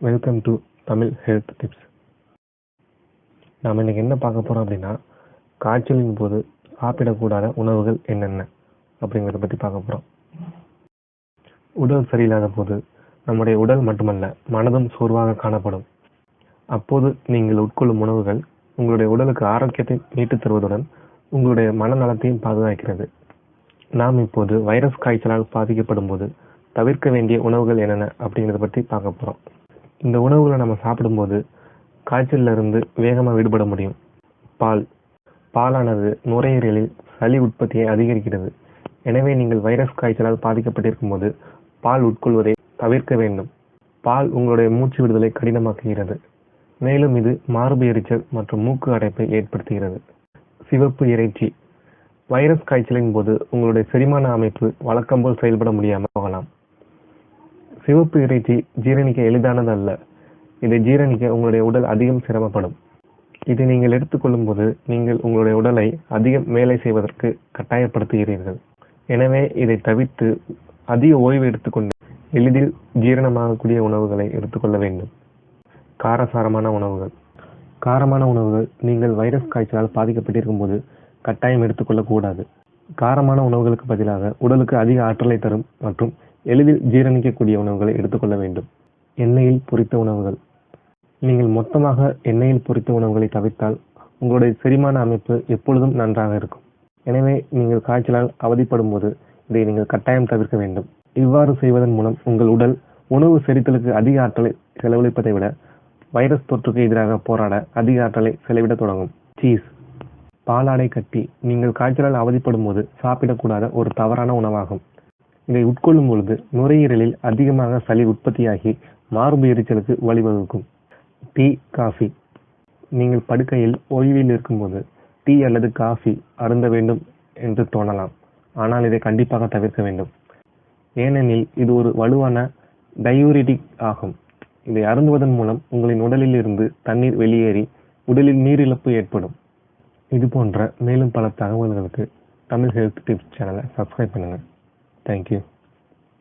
Welcome to Tamil health tips நாம் இன்றைக்கி என்ன பார்க்க போகிறோம் அப்படின்னா காய்ச்சலின் போது சாப்பிடக்கூடாத உணவுகள் என்னென்ன அப்படிங்கிறத பற்றி பார்க்க போகிறோம் உடல் சரியில்லாத போது நம்முடைய உடல் மட்டுமல்ல மனதும் சோர்வாக காணப்படும். அப்போது நீங்கள் உட்கொள்ளும் உணவுகள் உங்களுடைய உடலுக்கு ஆரோக்கியத்தை மீட்டுத் தருவதுடன் உங்களுடைய மனநலத்தையும் பாதுகாக்கிறது. நாம் இப்போது வைரஸ் காய்ச்சலால் பாதிக்கப்படும் போது தவிர்க்க வேண்டிய உணவுகள் என்னென்ன அப்படிங்கிறத பற்றி பார்க்க போகிறோம் இந்த உணவுகளை நம்ம சாப்பிடும்போது காய்ச்சல்ல இருந்து வேகமாக விடுபட முடியும். பால். பாலானது நுரையீரலில் சளி உற்பத்தியை அதிகரிக்கிறது. எனவே நீங்கள் வைரஸ் காய்ச்சலால் பாதிக்கப்பட்டிருக்கும் போது பால் உட்கொள்வதை தவிர்க்க வேண்டும். பால் உங்களுடைய மூச்சு விடுதலை கடினமாக்குகிறது. மேலும் இது மார்பு எரிச்சல் மற்றும் மூக்கு அடைப்பை ஏற்படுத்துகிறது. சிவப்பு இறைச்சி. வைரஸ் காய்ச்சலின் போது உங்களுடைய செரிமான அமைப்பு வழக்கம் போல் செயல்பட முடியாமல் போகலாம். சிவப்பு இறைச்சி ஜீரணிக்க எளிதானது அல்ல இதை ஜீரணிக்க உங்களுடைய உடல் அதிகம் சிரமப்படும். இதை நீங்கள் எடுத்துக்கொள்ளும் போது நீங்கள் உங்களுடைய உடலை அதிகம் வேலை செய்வதற்கு கட்டாயப்படுத்துகிறீர்கள். எனவே இதை தவிர்த்து அதிக ஓய்வு எடுத்துக்கொண்டு எளிதில் ஜீரணமாகக்கூடிய உணவுகளை எடுத்துக்கொள்ள வேண்டும். காரசாரமான உணவுகள். காரமான உணவுகள் நீங்கள் வைரஸ் காய்ச்சலால் பாதிக்கப்பட்டிருக்கும் போது கட்டாயம் எடுத்துக்கொள்ளக்கூடாது காரமான உணவுகளுக்கு பதிலாக உடலுக்கு அதிக ஆற்றலை தரும் மற்றும் எளிதில் ஜீரணிக்கக்கூடிய உணவுகளை எடுத்துக்கொள்ள வேண்டும். எண்ணெயில் பொரித்த உணவுகள். நீங்கள் மொத்தமாக எண்ணெயில் பொரித்த உணவுகளை தவிர்த்தால் உங்களுடைய செரிமான அமைப்பு எப்பொழுதும் நன்றாக இருக்கும். எனவே நீங்கள் காய்ச்சலால் அவதிப்படும் போது இதை நீங்கள் கட்டாயம் தவிர்க்க வேண்டும். இவ்வாறு செய்வதன் மூலம் உங்கள் உடல் உணவு செரித்தலுக்கு அதிக ஆற்றலை செலவழிப்பதை விட வைரஸ் தொற்றுக்கு எதிராக போராட அதிக ஆற்றலை செலவிட தொடங்கும். சீஸ். பாலாடை கட்டி நீங்கள் காய்ச்சலால் அவதிப்படும் போது சாப்பிடக்கூடாத ஒரு தவறான உணவாகும். இதை உட்கொள்ளும் பொழுது நுரையீரலில் அதிகமாக சளி உற்பத்தியாகி மார்பு எரிச்சலுக்கு வழிவகுக்கும். Tea coffee. நீங்கள் படுக்கையில் ஓய்வில் இருக்கும்போது டீ அல்லது காஃபி அருந்த வேண்டும் என்று தோணலாம். ஆனால் இதை கண்டிப்பாக தவிர்க்க வேண்டும். ஏனெனில் இது ஒரு வலுவான டயூரிட்டிக் ஆகும். இதை அருந்துவதன் மூலம் உங்களின் உடலில் இருந்து தண்ணீர் வெளியேறி உடலில் நீரிழப்பு ஏற்படும். இது போன்ற மேலும் பல தகவல்களுக்கு தமிழ் ஹெல்த் டிப்ஸ் சேனலை சப்ஸ்கிரைப் பண்ணுங்கள் Thank you.